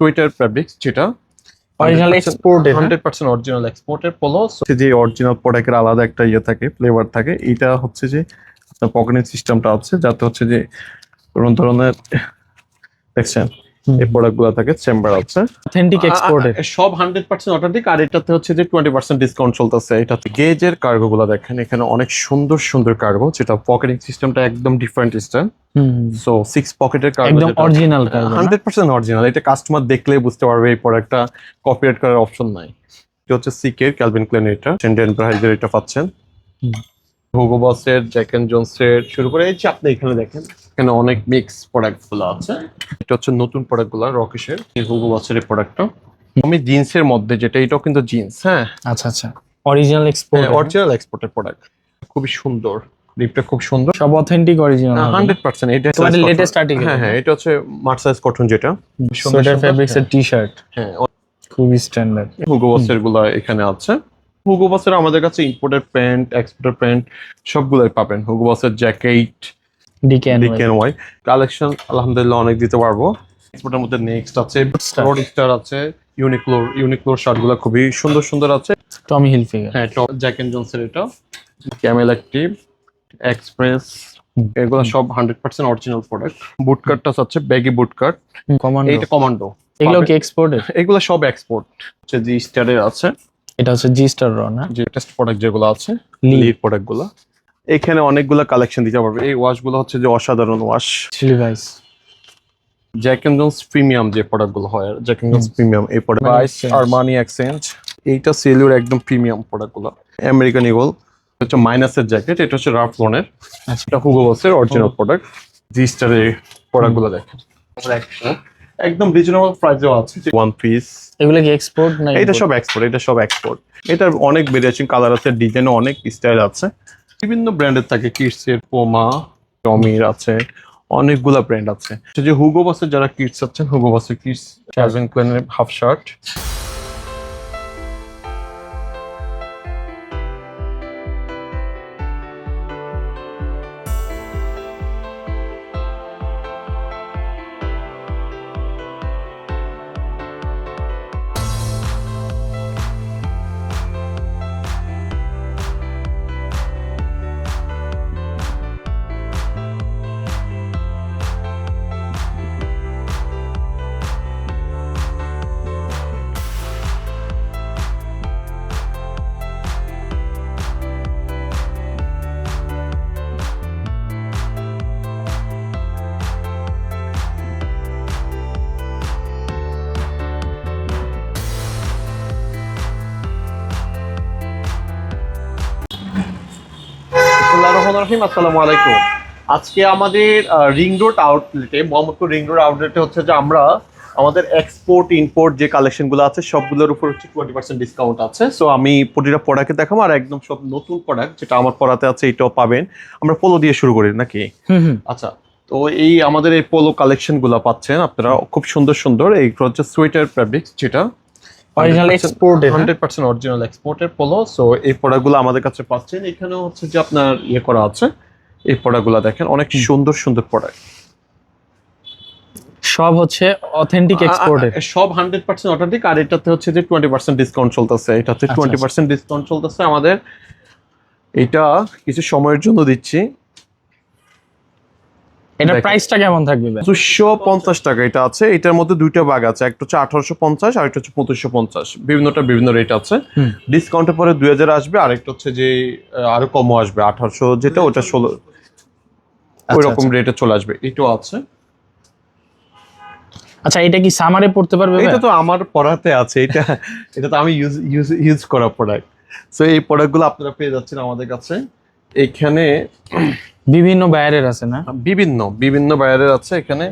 Sweater fabrics যেটা original export hundred percent original এক্সপোর্টের polo যে অরিজিনাল প্রোডাক্টের আলাদা একটা ইয়ে থাকে ফ্লেভার থাকে এটা হচ্ছে যে আপনার পকেটিং সিস্টেমটা আছে যাতে হচ্ছে যে কোনো ধরনের দেখছেন? এই প্রোডাক্টগুলো থাকে চেম্বার আছে। অথেন্টিক এক্সপোর্টেড সব হান্ড্রেড পার্সেন্ট অটোমেটিক আর এটাতে হচ্ছে যে টোয়েন্টি পার্সেন্ট ডিসকাউন্ট চলতেছে। এটাতে গেজের কার্গো গুলো দেখেন এখানে অনেক সুন্দর সুন্দর কার্গো যেটা পকেটিং সিস্টেমটা একদম ডিফারেন্ট স্টাইল সো সিক্স পকেটের কার্গো একদম অরিজিনাল হান্ড্রেড পার্সেন্ট অরিজিনাল এটা কাস্টমার দেখলে বুঝতে পারবে এই প্রোডাক্টটা কপিরাইট করার অপশন নাই। এটা হচ্ছে সিকের ক্যালভিন ক্লেন এটা। সেন্ডেন প্রাইজের এটা পাচ্ছেন। হুগো বসের জ্যাক জোনসের শুরু করে এই যে আপনি এখানে দেখেন এখানে অনেক মিক্স প্রোডাক্টগুলো আছে। এটা হচ্ছে নতুন প্রোডাক্টগুলো রকেশের হুগো বসের এই প্রোডাক্টটা আমি জিন্সের মধ্যে যেটা এটাও কিন্তু জিন্স হ্যাঁ? আচ্ছা আচ্ছা। অরিজিনাল এক্সপোর্ট অরিজিনাল এক্সপোর্টের প্রোডাক্ট খুবই সুন্দর। লিপটা খুব সুন্দর। সব অথেন্টিক অরিজিনাল হান্ড্রেড পার্সেন্ট এটা তোমাদের latest cotton। হ্যাঁ হ্যাঁ এটা হচ্ছে মার্সাইজ কটন যেটা। সুন্দর সোয়েটার ফেব্রিক্স এর টি শার্ট হ্যাঁ খুবই স্ট্যান্ডার্ড হুগো বসেরগুলা এখানে আছে। হুগো বসের আমাদের কাছে ইম্পোর্টেড প্যান্ট এক্সপোর্টেড প্যান্ট সবগুলোই পাবেন। হুগো বসের জ্যাকেট ডিকেন ডিকেন ওয়াই কালেকশন আলহামদুলিল্লাহ অনেক দিতে পারব এক্সপোর্টের মধ্যে নেক্সট আছে. রোড স্টার আছে ইউনিক্লোর ইউনিক্লোর শার্টগুলো খুবই সুন্দর সুন্দর আছে। টমি হিলফিগার হ্যাঁ টপ জ্যাক এন্ড জোনসের এটা। ক্যামেল অ্যাক্টিভ এক্সপ্রেস এগুলো সব hundred percent original product boot কাটটা আছে ব্যাগি বুট কাট কমান্ডো এইটা কমান্ডো এগুলো কি এক্সপোর্টেড এগুলো সব এক্সপোর্ট জি স্টারের আছে। এটা হচ্ছে জি স্টার র না? যে টেস্ট প্রোডাক্ট যেগুলো আছে লিড প্রোডাক্টগুলো এখানে অনেকগুলো কালেকশন দিতে পারবে। এই ওয়াশগুলো হচ্ছে যে অসাধারণ wash Levi's Jack and Jones premium যে প্রোডাক্টগুলো হয় জ্যাক এন্ড জোন্স প্রিমিয়াম এই প্রোডাক্ট Money বাইস Exchange। আর মানি এক্সচেঞ্জ এইটা সেলুর একদম প্রিমিয়াম প্রোডাক্টগুলো আমেরিকান ইগল হচ্ছে মাইনাসের জ্যাকেট এটা হচ্ছে রাফ লোনের আচ্ছা। এটা হুগো বসের অরিজিনাল প্রোডাক্ট জি স্টারের প্রোডাক্টগুলো দেখেন একদম রিজনেবল প্রাইসেও আছে ওয়ান পিস এগুলো কি এক্সপোর্ট না এটা সব এক্সপোর্ট এটা সব এক্সপোর্ট এটার অনেক ভেরিয়েশন কালার আছে ডিজাইনও অনেক স্টাইল আছে। বিভিন্ন ব্র্যান্ডের থাকে কিডসের পোমা টমির আছে অনেকগুলা ব্র্যান্ড আছে। যে হুগো বাসের যারা কিডস আছেন হুগো বাসের কিডস ক্যালভিন ক্লেনের হাফ শার্ট রহিম আসসালামু আলাইকুম। আজকে আমাদের রিং রোড আউটলেটে মোহাম্মদপুর রিং রোড আউটলেটে হচ্ছে যে আমরা আমাদের এক্সপোর্ট ইম্পোর্ট যে কালেকশনগুলো আছে সবগুলোর উপর হচ্ছে টোয়েন্টি পার্সেন্ট ডিসকাউন্ট আছে। সো আমি প্রতিটা প্রোডাক্টে দেখাবো আর একদম সব নতুন প্রোডাক্ট যেটা আমার পড়াতে আছে এটাও পাবেন। আমরা পোলো দিয়ে শুরু করি নাকি? আচ্ছা তো এই আমাদের এই পোলো কালেকশনগুলো পাচ্ছেন আপনারা। খুব সুন্দর সুন্দর এই হচ্ছে সোয়েটার ফ্যাব্রিক্স যেটা। Original exported hundred percent original এক্সপোর্টের পোলো সো এই প্রোডাক্টগুলো আমাদের কাছে পাচ্ছেন। এখানেও হচ্ছে যে আপনার ইয়ে করা আছে। এই প্রোডাক্টগুলো দেখেন অনেক সুন্দর সুন্দর প্রোডাক্ট সব হচ্ছে অথেন্টিক এক্সপোর্টেড সব হান্ড্রেড পার্সেন্ট অটোমেটিক আর এটাতে হচ্ছে যে টোয়েন্টি পার্সেন্ট ডিসকাউন্ট চলতেছে। এটাতে আচ্ছা, টোয়েন্টি পার্সেন্ট ডিসকাউন্ট চলতেছে আমাদের। এটা কিছু সময়ের জন্য দিচ্ছি। এটা প্রাইসটা কেমন থাকবে ভাই? দুশো পঞ্চাশ টাকা এটা আছে। এটার মধ্যে দুইটা ভাগ আছে। একটা হচ্ছে আঠারোশো পঞ্চাশ আর একটা হচ্ছে পঁচিশশো পঞ্চাশ। বিভিন্নটা বিভিন্ন রেট আছে। ডিসকাউন্টের পরে দুই হাজার আসবে। আরেকটা হচ্ছে যে আরও কমও আসবে। আঠারোশো যেটা ওটা ষোলো ওই আচ্ছা, রকম রেটে চলে আসবে। এটাও আছে। আচ্ছা এটা কি সামারে পড়তে পারবে এটা তো আমার পড়াতে আছে। এটা এটা তো আমি ইউজ ইউজ ইউজ করা প্রোডাক্ট সো এই প্রোডাক্টগুলো আপনারা পেয়ে যাচ্ছেন আমাদের কাছে। এখানে বিভিন্ন বায়ারের আছে না? বিভিন্ন বিভিন্ন বায়ারের আছে এখানে।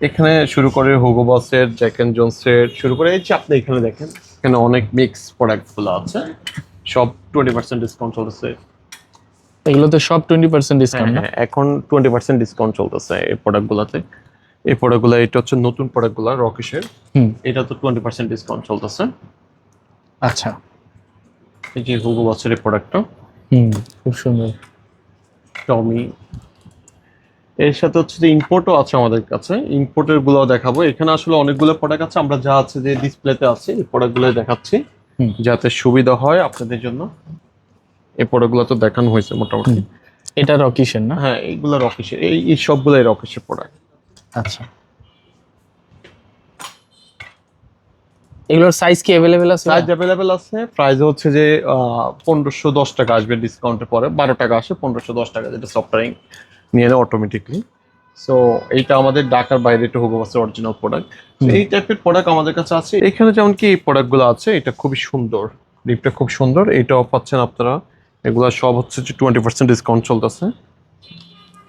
এখানে শুরু করে হুগো বসের জ্যাক এন্ড জোনসের শুরু করে এই যে আপনি এখানে দেখেন এখানে অনেক মিক্স প্রোডাক্টগুলো আছে। সব টোয়েন্টি পার্সেন্ট ডিসকাউন্ট চলতেছে। এগুলো তো সব টোয়েন্টি পার্সেন্ট ডিসকাউন্ট না? এখন টোয়েন্টি পার্সেন্ট ডিসকাউন্ট চলতেছে এই প্রোডাক্ট গুলাতে। এই প্রোডাক্টগুলো এটা হচ্ছে নতুন প্রোডাক্টগুলা রকেশের হুম। এটা তো টোয়েন্টি পার্সেন্ট ডিসকাউন্ট চলতেছে। আচ্ছা। এই যে হুগো বসের প্রোডাক্টটা হুম খুব সুন্দর। টমি এর সাথে হচ্ছে যে ইম্পোর্টও আছে আমাদের কাছে। ইম্পোর্টেরগুলো দেখাবো। এখানে আসলে অনেকগুলো প্রোডাক্ট আছে। আমরা যা আছে যে ডিসপ্লেতে আছে এই প্রোডাক্টগুলো দেখাচ্ছি। যাতে সুবিধা হয় আপনাদের জন্য। এই প্রোডাক্টগুলো তো দেখানো হয়েছে মোটামুটি। এটা রকিশের না? হ্যাঁ এইগুলো রকিশের এই সবগুলো সবগুলোই রকিশের প্রোডাক্ট আচ্ছা। এগুলোর সাইজ কি অ্যাভেলেবেল আছে? প্রাইস অ্যাভেলেবেল আছে। প্রাইস হচ্ছে যে পনেরোশো দশ টাকা আসবে ডিসকাউন্টের পরে। বারো টাকা আসে পনেরোশো দশ টাকা যেটা সফটওয়্যারিং নিয়ে নেয় অটোমেটিকলি সো এইটা আমাদের ঢাকার বাইরে এটা হুগো বাসের অরিজিনাল প্রোডাক্ট এই টাইপের প্রোডাক্ট আমাদের কাছে আছে। এখানে যেমন কি এই প্রোডাক্টগুলো আছে এটা খুবই সুন্দর। লিপটা খুব সুন্দর। এটাও পাচ্ছেন আপনারা। এগুলো সব হচ্ছে যে টোয়েন্টি পার্সেন্ট ডিসকাউন্ট চলতেছে।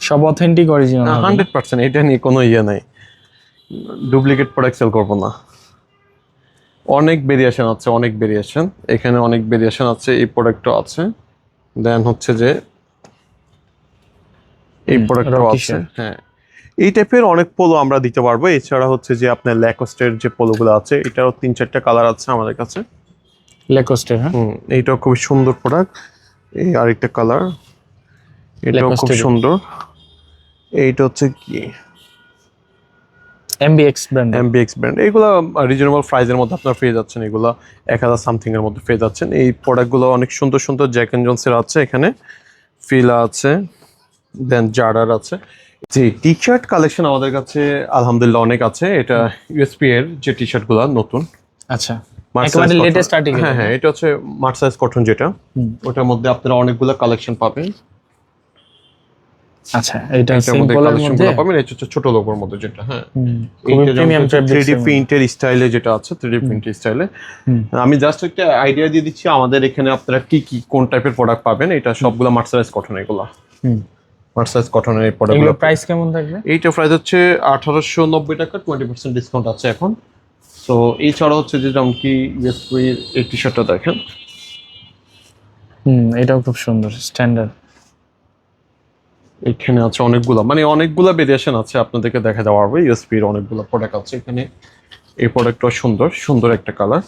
সব অথেন্টিক অরিজিনাল হান্ড্রেড পার্সেন্ট এটা নিয়ে কোনো ইয়ে নাই। ডুপ্লিকেট প্রোডাক্ট সেল করব না। অনেক ভেরিয়েশন আছে অনেক ভেরিয়েশন এখানে অনেক ভেরিয়েশন আছে এই প্রোডাক্টও আছে। দেন হচ্ছে যে এই প্রোডাক্টও আছে হ্যাঁ। এই টাইপের অনেক পোলো আমরা দিতে পারব। এছাড়া হচ্ছে যে আপনার ল্যাকোস্টের যে পোলোগুলো আছে এটারও তিন চারটা কালার আছে আমাদের কাছে। লেকোস্টের হ্যাঁ? হুম এইটাও খুবই সুন্দর প্রোডাক্ট এই আরেকটা কালার এটাও খুব সুন্দর। এইটা হচ্ছে কি? এমবিএক্স ব্র্যান্ড এমবিএক্স ব্র্যান্ড এইগুলো রিজনেবল প্রাইসের মধ্যে আপনার পেয়ে যাচ্ছেন। এগুলো এক হাজার সামথিং এর মধ্যে পেয়ে যাচ্ছেন। এই প্রোডাক্টগুলো অনেক সুন্দর সুন্দর জ্যাক এন্ড জন্সের আছে এখানে। ফিলা আছে দেন জার্ডার আছে। জি টি শার্ট কালেকশন আমাদের কাছে আলহামদুলিল্লাহ অনেক আছে। এটা ইউএসপি এর যে টি শার্টগুলো নতুন। আচ্ছা। একেবারে article হ্যাঁ হ্যাঁ এটা হচ্ছে মার্সাইজ কটন যেটা। ওটার মধ্যে আপনারা অনেকগুলো কালেকশন পাবেন। আচ্ছা এটা সিম্পলের মধ্যে পাবেন এটা হচ্ছে ছোট লোগোর মধ্যে যেটা হ্যাঁ? হুম, প্রিমিয়াম থ্রি ডি প্রিন্টের স্টাইলে যেটা আছে থ্রি ডি প্রিন্টের স্টাইলে। আমি জাস্ট একটা আইডিয়া দিয়ে দিচ্ছি আমাদের এখানে আপনারা কি কি কোন টাইপের প্রোডাক্ট পাবেন এটা সবগুলো মার্সারাইজ কটন এগুলো। মার্সারাইজ কটনের এই এগুলো প্রাইস কেমন থাকবে? এইটা প্রাইস হচ্ছে আঠারোশো নব্বই টাকা টোয়েন্টি পার্সেন্ট ডিসকাউন্ট আছে এখন। তো এছাড়া হচ্ছে যে যেমন কি ইউএসপির এই টি শার্টটা দেখেন। হুম এটাও খুব সুন্দর স্ট্যান্ডার্ড এখানে আছে অনেকগুলো। মানে অনেকগুলো ভেরিয়েশন আছে আপনাদেরকে দেখা দেওয়া হবে। ইউএসপির অনেকগুলো প্রোডাক্ট আছে এখানে। এই প্রোডাক্টটা সুন্দর সুন্দর একটা কালার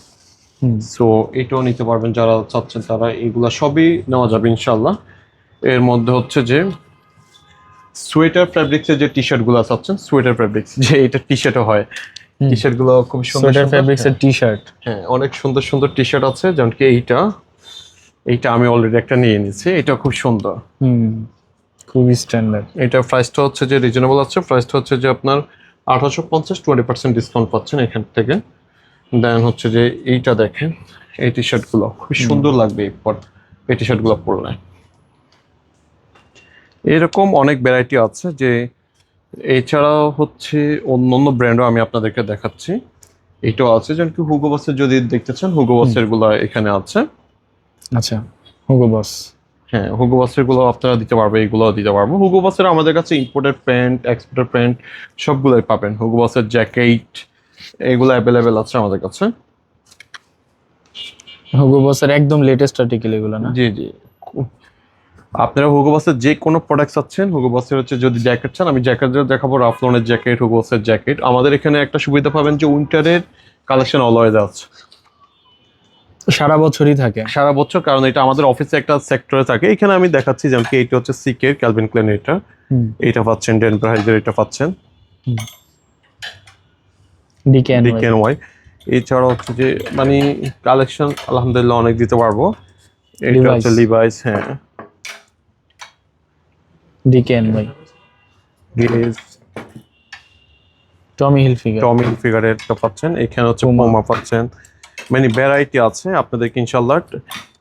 সো এটাও নিতে পারবেন যারা চাচ্ছেন তারা এগুলা সবই নেওয়া যাবে ইনশাল্লাহ এর মধ্যে হচ্ছে যে সোয়েটার ফ্যাব্রিক্সের যে টি শার্টগুলো চাচ্ছেন সোয়েটার ফ্যাব্রিক্স যে এটা টি শার্টও হয়। টি শার্টগুলো খুব সুন্দর সোয়েটার সুন্দর। ফ্যাব্রিক্স এর টি শার্ট হ্যাঁ অনেক সুন্দর সুন্দর টি শার্ট আছে। যেমন কি এইটা এইটা আমি অলরেডি একটা নিয়ে নিয়েছি। এটা খুব সুন্দর। হুম। খুবই স্ট্যান্ডার্ড এটা প্রাইসটা হচ্ছে যে রিজনেবল আছে প্রাইসটা হচ্ছে যে আপনার আঠারোশো পঞ্চাশ টোয়েন্টি পার্সেন্ট ডিসকাউন্ট পাচ্ছেন এখান থেকে। দেন হচ্ছে যে এইটা দেখেন এই টি শার্টগুলো খুবই সুন্দর লাগবে এই পর এই টি শার্টগুলো পরলে। এরকম অনেক ভ্যারাইটি আছে যে এছাড়াও হচ্ছে অন্য অন্য ব্র্যান্ডও আমি আপনাদেরকে দেখাচ্ছি। এটাও আছে যেমন কি হুগো বাসের যদি দেখতে চান হুগো বাসেরগুলো এখানে আছে। আচ্ছা হুগো বস হ্যাঁ হুগো বাসেরগুলো আপনারা দিতে পারবে এগুলো দিতে পারব। হুগো বাসের আমাদের কাছে ইম্পোর্টেড প্যান্ট এক্সপোর্টেড প্যান্ট সবগুলোই পাবেন। হুগো বাসের জ্যাকেট এগুলো অ্যাভেলেবেল আছে আমাদের কাছে। হুগো বসের একদম লেটেস্ট আর্টিকেল এগুলো না? জি জি। আপনারা হুগো বাসের যে কোনো প্রোডাক্ট চাচ্ছেন হুগো বাসের হচ্ছে যদি জ্যাকেট চান আমি জ্যাকেট দেখাবো রাফলনের জ্যাকেট হুগো বাসের জ্যাকেট আমাদের এখানে একটা সুবিধা পাবেন যে উইন্টারের কালেকশন অলওয়েজ আছে। সারা বছরই থাকে। সারা বছর কারণ এটা আমাদের অফিসে একটা সেক্টরে থাকে। এখানে আমি দেখাচ্ছি যেমন কি এইটা হচ্ছে সিকের ক্যালভিন ক্লেন এটা। এটা পাচ্ছেন ডেন প্রাইজের এটা পাচ্ছেন। ডিকে ডিকেন ওয়াই এছাড়া হচ্ছে যে মানে কালেকশন আলহামদুলিল্লাহ অনেক দিতে পারব। এটা. হচ্ছে লিভাইস হ্যাঁ। DKNY Guess Tommy Hilfiger Tommy ফিগারের একটা পাচ্ছেন। এখানে হচ্ছে. পোমা পাচ্ছেন। মানে ভ্যারাইটি আছে আপনাদেরকে ইনশাল্লাহ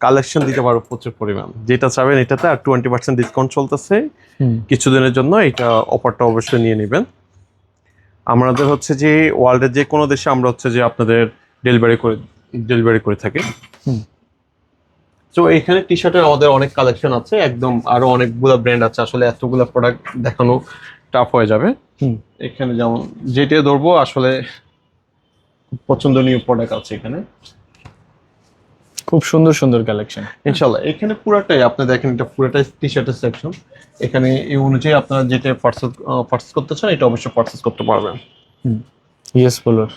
কালেকশন দিতে পারব প্রচুর পরিমাণ। যেটা চাবেন এটাতে আর টোয়েন্টি পার্সেন্ট ডিসকাউন্ট চলতেছে। কিছুদিনের জন্য এটা অফারটা অবশ্যই নিয়ে নেবেন। আমাদের হচ্ছে যে ওয়ার্ল্ডের যে কোনো দেশে আমরা হচ্ছে যে আপনাদের ডেলিভারি করে ডেলিভারি করে থাকি। হুম। তো এখানে টি শার্টের আমাদের অনেক কালেকশন আছে একদম আরও অনেকগুলো ব্র্যান্ড আছে। আসলে এতগুলো প্রোডাক্ট দেখানো টাফ হয়ে যাবে। হুম। এখানে যেমন যেটা ধরবো আসলে খুব পছন্দনীয় প্রোডাক্ট আছে এখানে। খুব সুন্দর সুন্দর কালেকশন ইনশাল্লাহ এখানে পুরাটাই আপনি দেখেন এটা পুরাটাই টি শার্টের সেকশন এখানে এই অনুযায়ী আপনারা যেটা পার্সেস পার্সেস করতে চান এটা অবশ্যই পার্সেস করতে পারবেন। ইয়েস পোলোর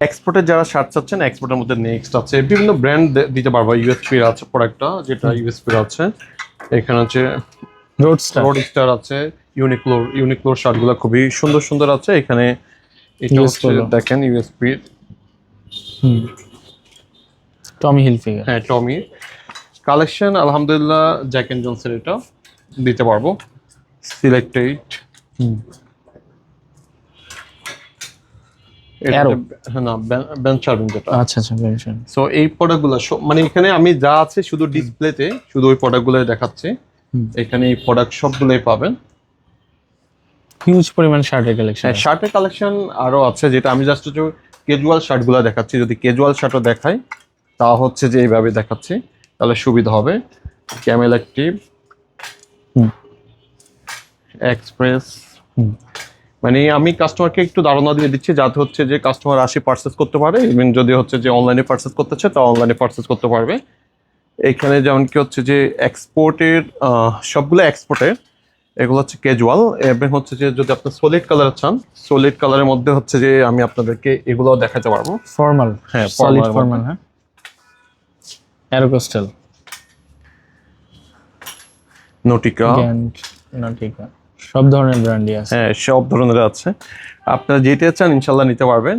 এক্সপোর্টের যারা শার্ট চাচ্ছেন এক্সপোর্টের মধ্যে নেক্সট আছে। বিভিন্ন ব্র্যান্ড দিতে পারব। ইউএসপির আছে প্রোডাক্টটা যেটা ইউএসপির আছে। এখানে হচ্ছে রোড স্টার রোড স্টার আছে ইউনিক্লোর ইউনিক্লোর শার্টগুলো খুবই সুন্দর সুন্দর আছে। এখানে এটা। দেখেন ইউএসপি হুম। টমি হিলফিগার হ্যাঁ টমি কালেকশন আলহামদুলিল্লাহ জ্যাক এন্ড জনসের এটা দিতে পারব। সিলেক্টেড হুম। হ্যাঁ আচ্ছা আচ্ছা সো এই প্রোডাক্টগুলো মানে এখানে আমি যা আছে শুধু ডিসপ্লেতে শুধু ওই প্রোডাক্টগুলো দেখাচ্ছি। এখানে এই প্রোডাক্ট সবগুলোই পাবেন। হিউজ পরিমাণ শার্টের কালেকশন হ্যাঁ শার্টের কালেকশন আরও আছে যেটা আমি জাস্ট ক্যাজুয়াল শার্টগুলো দেখাচ্ছি। যদি ক্যাজুয়াল শার্টও দেখাই, তা হচ্ছে যে এইভাবে দেখাচ্ছি। তাহলে সুবিধা হবে। ক্যামেল হুম। এক্সপ্রেস মানে আমি কাস্টমারকে একটু ধারণা দিয়ে দিচ্ছি, যাতে হচ্ছে যে কাস্টমার আসি পার্সেস করতে পারে। ইভেন যদি হচ্ছে যে অনলাইনে পার্সেস করতে চায় তা অনলাইনে পার্সেস করতে পারবে। এখানে যেমন কি হচ্ছে যে এক্সপোর্টের সবগুলো এক্সপোর্টের এগুলো হচ্ছে ক্যাজুয়াল এবং হচ্ছে যে যদি আপনি সলিড কালার চান সলিড কালারের মধ্যে হচ্ছে যে আমি আপনাদেরকে এগুলো দেখাতে পারব। ফর্মাল হ্যাঁ, সলিড ফর্মাল হ্যাঁ। অ্যারোকোস্টাল নোটিকা সব ধরনের ব্র্যান্ডই আছে। হ্যাঁ সব ধরনের আছে। আপনারা যেটা চান ইনশাল্লাহ নিতে পারবেন।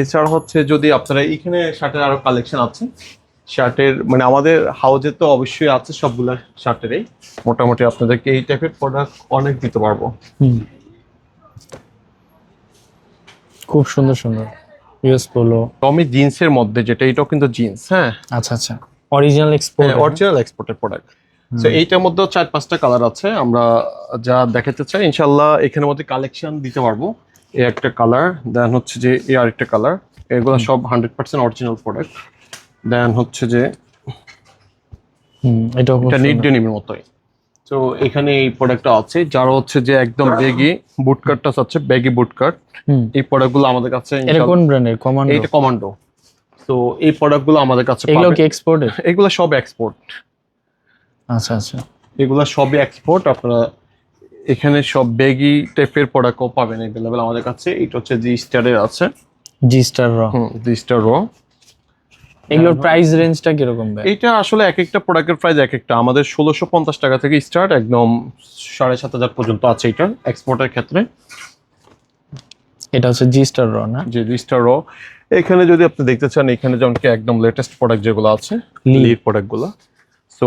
এছাড়া হচ্ছে যদি আপনারা এখানে শার্টের আরও কালেকশন আছে শার্টের মানে আমাদের হাউজে তো অবশ্যই আছে সবগুলা শার্টেরই। মোটামুটি আপনাদেরকে এই টাইপের প্রোডাক্ট অনেক দিতে পারব। খুব সুন্দর সুন্দর। ইউএস পোলো টমি জিন্সের মধ্যে যেটা এটাও কিন্তু জিন্স হ্যাঁ? আচ্ছা আচ্ছা। অরিজিনাল এক্সপোর্ট অরিজিনাল এক্সপোর্টের প্রোডাক্ট তো এইটার মধ্যেও চার পাঁচটা কালার আছে। আমরা যা দেখাতে চাই ইনশাল্লাহ এখানের মধ্যে কালেকশন দিতে পারব। এই একটা কালার দেন হচ্ছে যে এই আরেকটা কালার এগুলো সব hundred percent original product then হচ্ছে যে এটা নিট সুন্দর। ডেনিমের মতোই। তো এখানে এই প্রোডাক্টটা আছে যারা হচ্ছে যে একদম বেগি বুট কাটটা আছে বেগি বুট কাট হুম। এই প্রোডাক্টগুলো আমাদের কাছে এটা কোন ব্র্যান্ডের কমান্ডো এইটা কমান্ডো তো এই প্রোডাক্টগুলো আমাদের কাছে এগুলো কি এক্সপোর্টের এগুলো সব এক্সপোর্ট আচ্ছা আচ্ছা। এগুলো সবই এক্সপোর্ট আপনারা এখানে সব বেগি টাইপের প্রোডাক্টও পাবেন এভেলেবেল আমাদের কাছে। এটা হচ্ছে জি স্টারের আছে। জি স্টার র হুম জি স্টার র এগুলোর প্রাইস রেঞ্জটা কীরকম ভাই? এইটা আসলে এক একটা প্রোডাক্টের প্রাইস এক একটা আমাদের ষোলোশো পঞ্চাশ টাকা থেকে স্টার্ট একদম সাড়ে সাত হাজার পর্যন্ত আছে এটা এক্সপোর্টের ক্ষেত্রে। এটা হচ্ছে জি স্টার র না? যে জি স্টার র এখানে যদি আপনি দেখতে চান এখানে যেমন কি একদম লেটেস্ট প্রোডাক্ট যেগুলো আছে। লিড প্রোডাক্টগুলো সো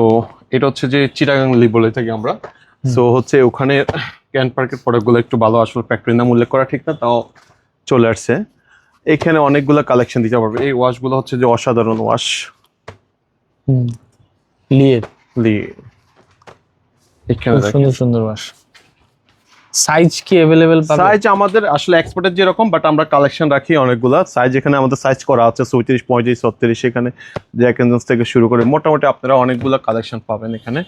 এটা হচ্ছে যে চিটাগাং লি বলে থাকি আমরা। সো হচ্ছে ওখানে ক্যান পার্কের প্রোডাক্টগুলো একটু ভালো আসলে ফ্যাক্টরি নাম উল্লেখ করা ঠিক না তাও চলে আসছে। এখানে অনেকগুলো কালেকশন দিতে পারবে। এই ওয়াশগুলো হচ্ছে যে অসাধারণ ওয়াশ লিয়ের এখানে সুন্দর সুন্দর বাস সাইজ কি অ্যাভেলেবেল পাবে? সাইজ আমাদের আসলে এক্সপোর্টের যেরকম বাট আমরা কালেকশন রাখি অনেকগুলা। সাইজ এখানে আমাদের সাইজ করা আছে চৌত্রিশ পঁয়ত্রিশ ছত্রিশ এখানে। জ্যাক থেকে শুরু করে মোটামুটি আপনারা অনেকগুলো কালেকশন পাবেন এখানে।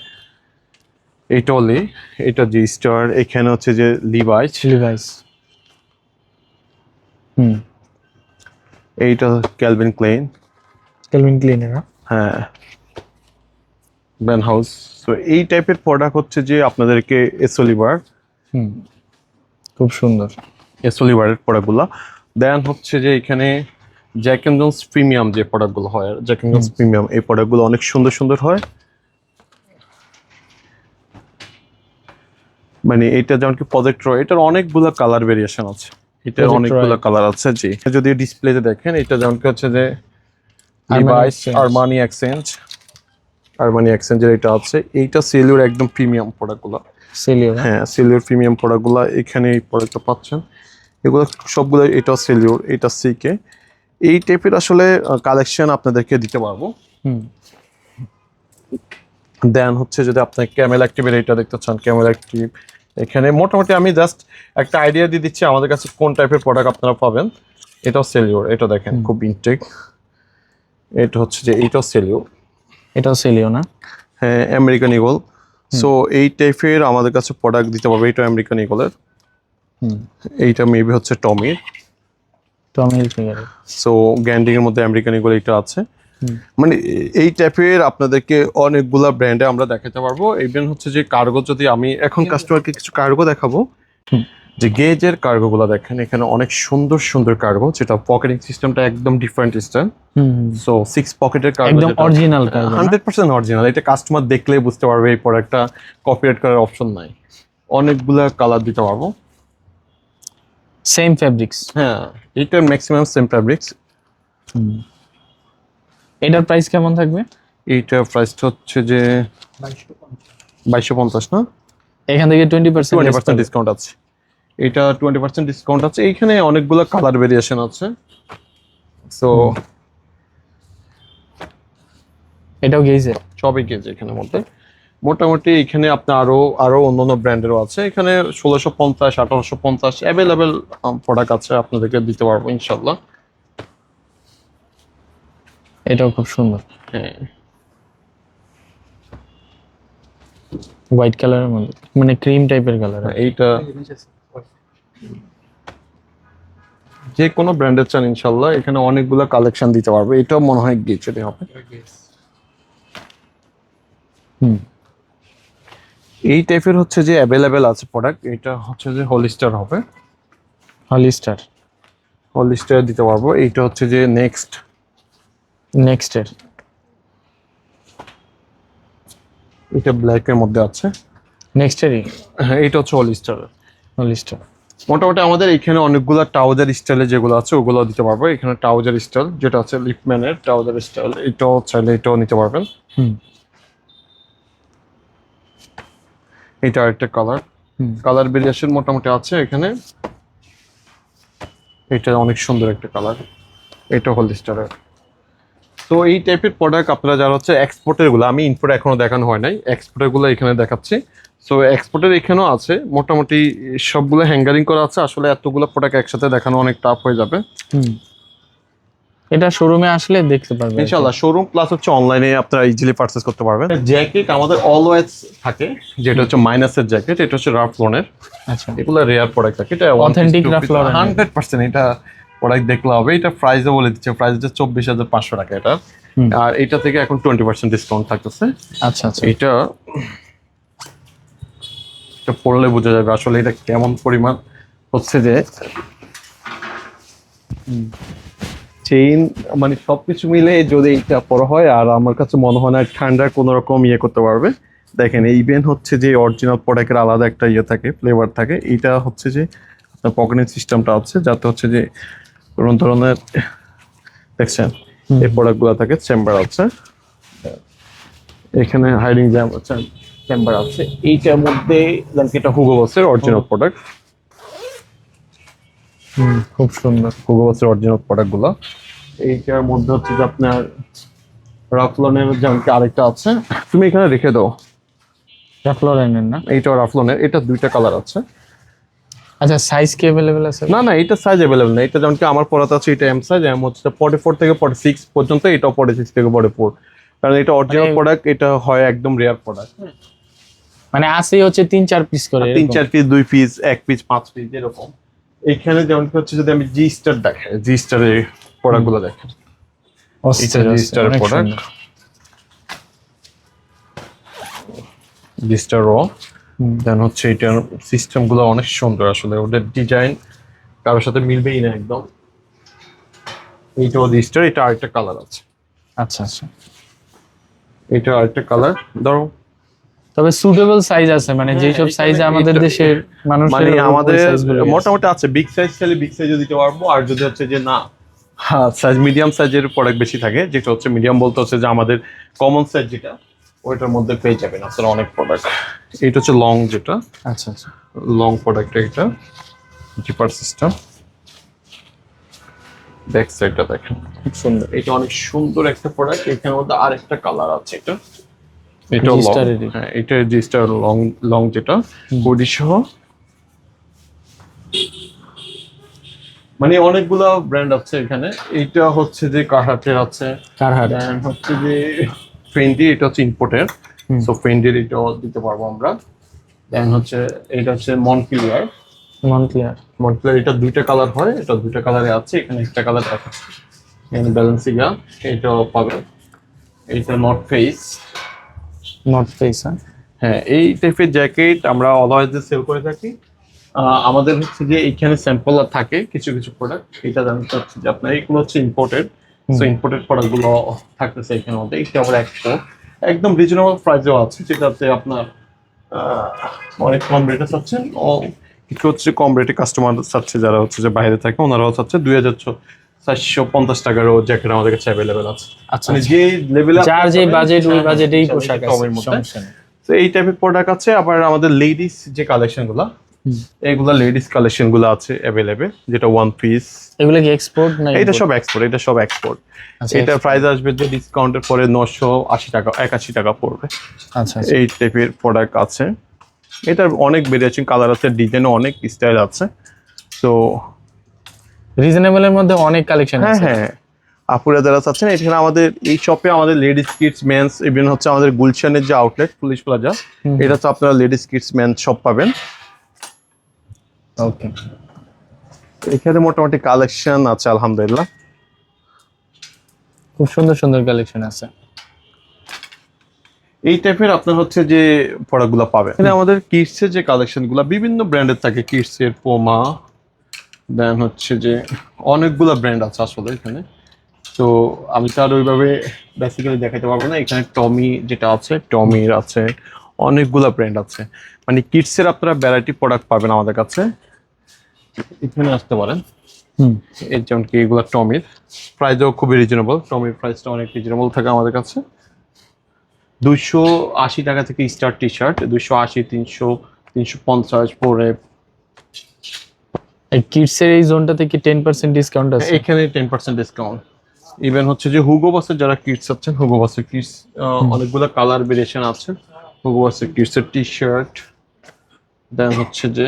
এটা লি এটা জি স্টার এখানে হচ্ছে যে লিভাইস লিভাইস হুম। এইটা ক্যালভিন ক্লেইন কেলভিন ক্লিনের না হ্যাঁ। ব্যান হাউস তো এই টাইপের প্রোডাক্ট হচ্ছে যে আপনাদেরকে এসোলিভার হুম। খুব সুন্দর। এসোলিভারের প্রোডাক্টগুলো দেন হচ্ছে যে এখানে জ্যাক এন্ড জন্স প্রিমিয়াম যে প্রোডাক্টগুলো হয় জ্যাক এন্ড জন্স প্রিমিয়াম এই প্রোডাক্টগুলো অনেক সুন্দর সুন্দর হয়। মানে এটা যেমন কি প্রজেক্ট রয় এটার অনেকগুলো কালার ভেরিয়েশন আছে। Project অনেকগুলো কালার আছে জি। যদি ডিসপ্লেতে দেখেন এটা যেমন হচ্ছে যে Exchange। আরমানি এক্সচেঞ্জ আরমানি এক্সচেঞ্জের এটা আছে। এইটা সেলুর একদম প্রিমিয়াম প্রোডাক্টগুলো সেলিও হ্যাঁ সেলিওর প্রিমিয়াম প্রোডাক্টগুলো এখানে এই প্রোডাক্টটা পাচ্ছেন। এগুলো সবগুলো এটা সেলিওর এটা সিকে এই টাইপের আসলে কালেকশন আপনাদেরকে দিতে পারব। দেন হচ্ছে যদি আপনি ক্যামেল অ্যাক্টিভের এটা দেখতে চান ক্যামেল অ্যাক্টিভ এখানে মোটামুটি আমি জাস্ট একটা আইডিয়া দিয়ে দিচ্ছি আমাদের কাছে কোন টাইপের প্রোডাক্ট আপনারা পাবেন। এটাও সেলিওর এটা দেখেন খুব ইনটেক এটা হচ্ছে যে এইটাও সেলিওর এটাও সেলিও না? হ্যাঁ আমেরিকান ইগল সো এই টাইপের আমাদের কাছে প্রোডাক্ট দিতে পারবে এটা আমেরিকান ইগলের হুম। এইটা মেবি হচ্ছে টমির টমি হিলফিগার সো গ্যান্ডিং এর মধ্যে আমেরিকান ইগল এটা আছে। মানে এই টাইপের আপনাদেরকে অনেকগুলা ব্র্যান্ডে আমরা দেখাতে পারব। ইভেন হচ্ছে যে কার্গো যদি আমি এখন কাস্টমারকে কিছু কার্গো দেখাবো যে গেজের কার্গো গুলা দেখেন এখানে অনেক সুন্দর সুন্দর কার্গো যেটা পকেটিং সিস্টেমটা একদম ডিফারেন্ট সিস্টেম। সো সিক্স পকেটের কার্গো একদম অরিজিনাল হান্ড্রেড পার্সেন্ট অরিজিনাল এটা কাস্টমার দেখলে বুঝতে পারবে এই প্রোডাক্টটা কপিরাইট করার অপশন নাই। অনেকগুলা কালার দিতে পারব। সেম ফেব্রিক্স হ্যাঁ এটা ম্যাক্সিমাম সেম ফ্যাব্রিক্স এটার প্রাইস কেমন থাকবে? এইটার প্রাইসটা হচ্ছে যে বাইশশো পঞ্চাশ না? এখান থেকে twenty twenty percent percent discount আছে। এটা টোয়েন্টি পার্সেন্ট ডিসকাউন্ট আছে। এইখানে অনেকগুলো কালার ভেরিয়েশন আছে। সো এটাও গেজে সবই গেছে এখানের মধ্যে। মোটামুটি এখানে আপনার আরও আরও অন্যান্য ব্র্যান্ডেরও আছে। এখানে ষোলোশো পঞ্চাশ আঠারোশো পঞ্চাশ অ্যাভেলেবেল প্রোডাক্ট আছে। আপনাদেরকে দিতে পারব ইনশাল্লাহ এটাও খুব সুন্দর। হ্যাঁ। হোয়াইট কালারের মধ্যে মানে ক্রিম টাইপের কালার এইটা যে কোনো ব্র্যান্ডের চান ইনশাল্লাহ এখানে অনেকগুলো কালেকশন দিতে পারবে। এটাও মনে হয় গেছে হবে। হুম। এই টাইপের হচ্ছে যে অ্যাভেলেবেল আছে প্রোডাক্ট এটা হচ্ছে যে হলিস্টার হবে। হলিস্টার হলিস্টার দিতে পারব। এইটা হচ্ছে যে নেক্সট নেক্সট এর। এটা ব্ল্যাক এর মধ্যে আছে। নেক্সট এরই? হ্যাঁ এটা হচ্ছে হলিস্টার হলিস্টার মোটামুটি আমাদের এখানে অনেকগুলো ট্রাউজার স্টাইলে যেগুলো আছে ওগুলো দিতে পারব। এখানে ট্রাউজার স্টাইল যেটা আছে লিপম্যানের ট্রাউজার স্টাইল এটাও চাইলে এটাও নিতে পারবেন। হুম। এটা আরেকটা কালার কালার ভেরিয়েশন মোটামুটি আছে এখানে। এটা অনেক সুন্দর একটা কালার এটা হলিস্টারের তো এই টাইপের প্রোডাক্ট আপনারা যারা হচ্ছে এক্সপোর্টেরগুলো আমি ইনপোর্ট এখনও দেখানো হয় নাই এক্সপোর্টেরগুলো এখানে দেখাচ্ছি। সো এক্সপোর্টের এখানেও আছে মোটামুটি সবগুলো হ্যাঙ্গারিং করা আছে আসলে এতগুলো প্রোডাক্ট একসাথে দেখানো অনেক টাফ হয়ে যাবে। হুম। এটা শোরুমে আসলে দেখতে পারবেন ইনশাল্লাহ শোরুম প্লাস হচ্ছে অনলাইনে আপনারা ইজিলি পারচেস করতে পারবেন। জ্যাকেট আমাদের অলওয়েজ থাকে যেটা হচ্ছে মাইনাসের জ্যাকেট এটা হচ্ছে রাফ লোনের আচ্ছা। এগুলো রেয়ার প্রোডাক্ট থাকে এটা Lauren এর। হান্ড্রেড পার্সেন্ট এটা প্রোডাক্ট দেখলে হবে এটা প্রাইসও বলে দিচ্ছে প্রাইস হচ্ছে চব্বিশ হাজার পাঁচশো টাকা এটা। আর এটা থেকে এখন টোয়েন্টি পার্সেন্ট ডিসকাউন্ট থাকতেছে। আচ্ছা আচ্ছা। এটা এটা পড়লে বোঝা যাবে আসলে এটা কেমন পরিমাণ হচ্ছে যে চেইন মানে সবকিছু মিলে যদি এটা পরা হয় আর আমার কাছে মনে হয় না ঠান্ডা কোনো রকম ইয়ে করতে পারবে। দেখেন এই বেন হচ্ছে যে অরিজিনাল প্রোডাক্টের আলাদা একটা ইয়ে থাকে ফ্লেভার থাকে এটা হচ্ছে যে আপনার পকেটের সিস্টেমটা আছে যাতে হচ্ছে যে কোনো ধরনের দেখছেন। এই প্রোডাক্টগুলো থাকে চেম্বার আছে। এখানে হাইডিং জ্যাম আছে চেম্বার আছে। এইটার মধ্যে এটা হুগো বসের অরিজিনাল প্রোডাক্ট হুম। খুব সুন্দর। হুগো বসের অরিজিনাল প্রোডাক্টগুলো এইটার মধ্যে হচ্ছে যে আপনার রাফলনের যেমন কি আরেকটা আছে। তুমি এখানে রেখে দাও। র্যাফলোরেনের না? এইটা রাফলনের এটা দুইটা কালার আছে। আচ্ছা সাইজ কি অ্যাভেলেবেল আছে? না না এটা সাইজ অ্যাভেলেবল না। এটা যেমন কি আমার পড়াতে আছে এটা এম সাইজ এম হচ্ছে ফর্টি ফোর থেকে ফর্টি সিক্স পর্যন্ত এটাও ফর্টি সিক্স থেকে ফর্টি ফোর কারণ এটা অরিজিনাল মানে- প্রোডাক্ট এটা হয় একদম রেয়ার প্রোডাক্ট মানে আসেই হচ্ছে তিন চার পিস করে তিন এরকম। চার পিস দুই পিস এক পিস পাঁচ পিস এরকম। এখানে যেমন কি হচ্ছে যদি আমি জি স্টার দেখাই জি স্টারের প্রোডাক্টগুলো দেখেন। এটা জি প্রোডাক্ট জি স্টার র দেন হচ্ছে এটার সিস্টেমগুলো অনেক সুন্দর আসলে। ওদের ডিজাইন কারোর সাথে মিলবেই না একদম। এইটাও জি স্টার এটা আরেকটা কালার আছে। আচ্ছা আচ্ছা। এটা আরেকটা কালার ধরো। তবে সুটেবল সাইজ আছে মানে যেই সব সাইজে আমাদের দেশের মানুষের মানে আমাদের মোটামুটি আছে বিগ সাইজ চাইলে বিগ সাইজও দিতে পারব আর যদি হচ্ছে যে না হ্যাঁ সাইজ মিডিয়াম সাইজের প্রোডাক্ট বেশি থাকে যেটা হচ্ছে মিডিয়াম বলতে হচ্ছে যে আমাদের কমন সাইজ যেটা ওইটার মধ্যে পেয়ে যাবেন আপনারা অনেক প্রোডাক্ট এটা হচ্ছে লং যেটা। আচ্ছা আচ্ছা। লং প্রোডাক্ট এটা। জিপার সিস্টেম ব্যাক সাইডটা দেখেন। খুব সুন্দর। এটা অনেক সুন্দর একটা প্রোডাক্ট এখানে মধ্যে আরেকটা কালার আছে এটা। এটা লং হ্যাঁ এটা জি স্টার লং লং যেটা বডি সহ। মানে অনেকগুলা ব্র্যান্ড আছে এখানে। এটা হচ্ছে যে কারহাটের আছে। কারহাট। হচ্ছে যে ফেন্ডি এটা হচ্ছে ইম্পোর্টের হুম। সো ফেন্ডির এটাও দিতে পারব আমরা। দেন হচ্ছে এটা হচ্ছে মনকিলিয়ার মন্থলিয়ার মনকিলিয়ার এটা দুইটা কালার হয় এটা দুইটা কালারে আছে এখানে একটা কালার আছে। এখানে ব্যালেন্সিগা এটাও পাবেন এইটা নট ফেস নর্থ ফেস হ্যাঁ। হ্যাঁ এই টাইপের জ্যাকেট আমরা অলওয়েজ সেল করে থাকি আমাদের হচ্ছে যে এইখানে স্যাম্পল থাকে কিছু কিছু প্রোডাক্ট এটা জানতে হচ্ছে যে আপনার এগুলো হচ্ছে ইম্পোর্টেড সো ইম্পোর্টেড প্রোডাক্টগুলো থাকতেছে এখানের মধ্যে এটা আমরা এক্সপোর্ট একদম রিজনেবল প্রাইসেও আছে যেটাতে আপনার অনেক কম রেটে চাচ্ছেন। ও কিছু হচ্ছে কম রেটে কাস্টমার চাচ্ছে যারা হচ্ছে যে বাইরে থাকে ওনারাও চাচ্ছে। দুই হাজার চারশো পঞ্চাশ টাকারও জ্যাকেট আমাদের কাছে অ্যাভেলেবেল আছে। আচ্ছা মানে যে লেভেলে যার যে বাজেট ওই বাজেটেই পোশাক আছে তো এই টাইপের প্রোডাক্ট আছে আবার আমাদের লেডিস যে কালেকশনগুলা হুম। এগুলা লেডিস কালেকশনগুলো আছে অ্যাভেলেবেল যেটা ওয়ান পিস এগুলো কি এক্সপোর্ট না এটা সব এক্সপোর্ট এটা সব এক্সপোর্ট এটা প্রাইস আসবে যে ডিসকাউন্টের পরে নশো আশি টাকা একাশি টাকা পড়বে। আচ্ছা আচ্ছা। এই টাইপের প্রোডাক্ট আছে। এটার অনেক ভেরিয়েশন কালার আছে ডিজাইনও অনেক স্টাইল আছে। তো রিজনেবলের মধ্যে অনেক কালেকশন হ্যাঁ আছে। হ্যাঁ। আপুরা যারা চাচ্ছেন এখানে আমাদের এই শপে আমাদের লেডিস কিডস মেন্স ইভেন হচ্ছে আমাদের গুলশানের যে আউটলেট পুলিশ প্লাজা এটা তো আপনারা লেডিস কিডস মেন্স সব পাবেন। ওকে এখানে মোটামুটি কালেকশন আছে আলহামদুলিল্লাহ। খুব সুন্দর সুন্দর কালেকশন আছে। এই টাইপের আপনার হচ্ছে যে প্রোডাক্টগুলো পাবে এখানে আমাদের কিডস এর যে কালেকশনগুলো বিভিন্ন ব্র্যান্ডের থাকে কিডস এর পোমা দেন হচ্ছে যে অনেকগুলো ব্র্যান্ড আছে আসলে এখানে। তো আমি তো আর ওইভাবে বেসিক্যালি দেখাতে পারব না। এখানে টমি যেটা আছে টমির আছে অনেকগুলো ব্র্যান্ড আছে। মানে কিডস এর আপনারা ভ্যারাইটি প্রোডাক্ট পাবেন আমাদের কাছে। এখানে আসতে পারেন। এই যেমন কি এগুলো টমির। প্রাইসও খুবই রিজনেবল টমির প্রাইসটা অনেক রিজনেবল থাকে আমাদের কাছে। দুইশো আশি টাকা থেকে স্টার টি শার্ট দুইশো আশি তিনশো তিনশো পঞ্চাশ পরে। এই কিডস এই জোনটাতে কি টেন পার্সেন্ট ডিসকাউন্ট আছে? এখানে টেন পার্সেন্ট ডিসকাউন্ট ইভেন হচ্ছে যে হুগো বাসের যারা কিডস আছেন হুগো বাসের কিডস অনেকগুলো কালার ভেরিয়েশন আছে। হুগো বাসের কিডস এর টি শার্ট দেন হচ্ছে যে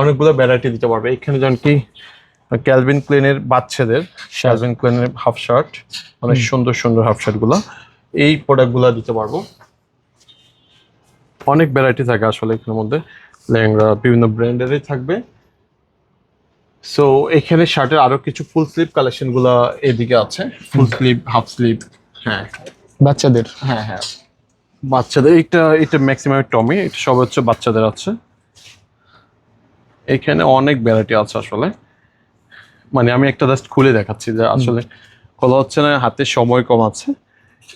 অনেকগুলো ভ্যারাইটি দিতে পারবে। এখানে যেমন কি ক্যালভিন ক্লেনের বাচ্চাদের ক্যালভিন ক্লেনের হাফ শার্ট অনেক সুন্দর সুন্দর হাফ শার্টগুলা। এই প্রোডাক্টগুলো দিতে পারব। অনেক ভ্যারাইটি থাকে আসলে এখানের মধ্যে। লেহেঙ্গা বিভিন্ন ব্র্যান্ডেরই থাকবে। সো এখানে শার্টের আরও কিছু ফুল স্লিভ কালেকশনগুলা এদিকে আছে। ফুল স্লিভ হাফ স্লিভ হ্যাঁ। বাচ্চাদের। হ্যাঁ হ্যাঁ। বাচ্চাদের এটা এটা ম্যাক্সিমাম টমি এটা সব হচ্ছে বাচ্চাদের আছে। এখানে অনেক ভ্যারাইটি আছে আসলে। মানে আমি একটা জাস্ট খুলে দেখাচ্ছি যে আসলে খোলা হচ্ছে না হাতে সময় কম আছে।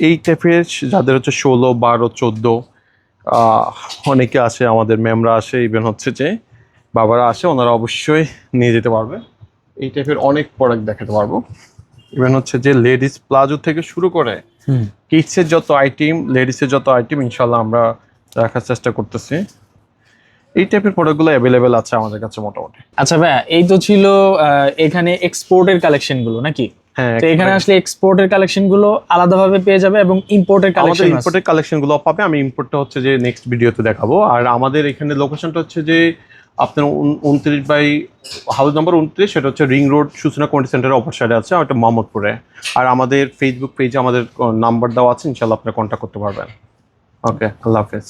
এই টাইপের যাদের হচ্ছে ষোলো বারো চোদ্দ অনেকে আসে আমাদের ম্যামরা আসে ইভেন হচ্ছে যে বাবারা আসে ওনারা অবশ্যই নিয়ে যেতে পারবে। এই টাইপের অনেক প্রোডাক্ট দেখাতে পারব। ইভেন হচ্ছে যে লেডিস প্লাজো থেকে শুরু করে কিডসের যত আইটেম লেডিসের যত আইটেম ইনশাল্লাহ আমরা রাখার চেষ্টা করতেছি। এই টাইপের প্রোডাক্টগুলো অ্যাভেলেবেল আছে আমাদের কাছে মোটামুটি। আচ্ছা ভাইয়া এই তো ছিল এখানে এক্সপোর্টের কালেকশনগুলো নাকি? হ্যাঁ তো এখানে আসলে এক্সপোর্টের কালেকশনগুলো আলাদাভাবে পেয়ে যাবে এবং ইম্পোর্টের কালেকশন ইম্পোর্টের কালেকশনগুলো পাবে আমি ইম্পোর্টটা হচ্ছে যে নেক্সট ভিডিওতে দেখাবো। আর আমাদের এখানে লোকেশনটা হচ্ছে যে আপনার উন- উনত্রিশ বাই হাউস নাম্বার উনত্রিশ সেটা হচ্ছে রিং রোড সূচনা কমিটি সেন্টারের অপর সাইডে আছে ওটা মোহাম্মদপুরে। আর আমাদের ফেসবুক পেজে আমাদের নাম্বার দেওয়া আছে ইনশাল্লাহ আপনারা কন্ট্যাক্ট করতে পারবেন। ওকে আল্লাহ হাফেজ।